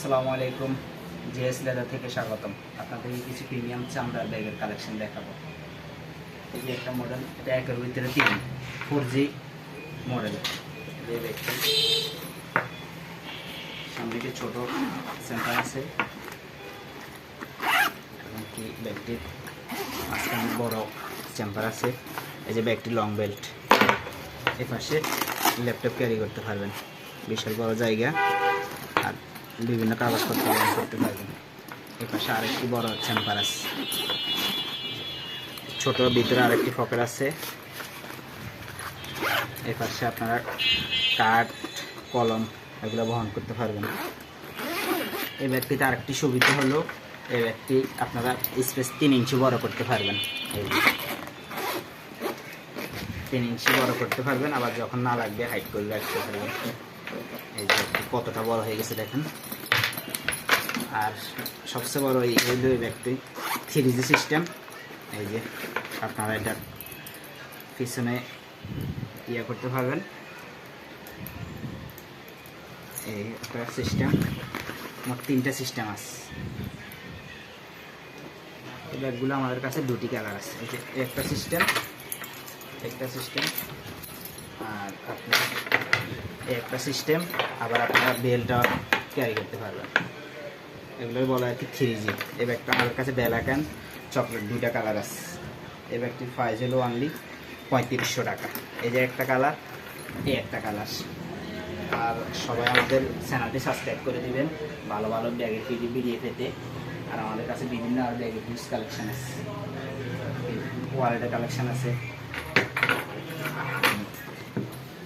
আসসালামু আলাইকুম। JS leather থেকে স্বাগতম। আপনাদেরকে কিছু প্রিমিয়াম চামড়ার ব্যাগের কালেকশন দেখাবো। এই যে একটা মডেল এটা একের ভিতরে তিন ফোর জি মডেল সামনে একটি ছোট সেন্টার আছে। এবং কি ব্যাগটির মাঝখানে বড় চেম্বার আছে। এই যে ব্যাগটি লং বেল্ট এ পাশে ল্যাপটপ ক্যারি করতে পারবেন। বিশাল বড় জায়গা। বিভিন্ন কাগজপত্র ব্যবহার করতে পারবেন। এ পাশে আরেকটি বড় চেম্বার আছে। ছোট, ভিতরে আরেকটি পকেট আছে। এ পাশে আপনারা কাঠ কলম এগুলো বহন করতে পারবেন। এই ব্যাগটিতে আরেকটি সুবিধা হলো এই ব্যাগটি আপনারা স্পেস তিন ইঞ্চি বড় করতে পারবেন। তিন ইঞ্চি বড় করতে পারবেন, আবার যখন না লাগবে হাইট করে রাখতে পারবেন এই যে কতটা বড় হয়ে গেছে দেখেন। আর সবচেয়ে বড় এই হইল ব্যাগটি থ্রি জি সিস্টেম এই যে আপনারা এটা পিছনে ইয়ে করতে পারবেন। এই একটা সিস্টেম মোট তিনটা সিস্টেম আছে। এই ব্যাগগুলো আমাদের কাছে দুটি কালার আছে। এই যে একটা সিস্টেম একটা সিস্টেম আর আপনার একটা সিস্টেম আবার আপনারা বেলটা ক্যারি করতে পারবেন। এগুলোই বলা হয় কি থ্রি জি এই ব্যাগটা আমাদের কাছে ব্যালাক অ্যান্ড চকলেট দুইটা কালার আছে। এই ব্যাগটির প্রাইস হলো অনলি পঁয়ত্রিশশো টাকা। এই যে একটা কালার এই একটা কালার আর সবাই আমাদের চ্যানেলটি সাবস্ক্রাইব করে দিবেন। ভালো ভালো ব্যাগের ভিডিও ভিডিও পেতে। আর আমাদের কাছে বিভিন্ন আর ব্যাগের পিস কালেকশান আছে। ওয়ালেটের কালেকশান আছে।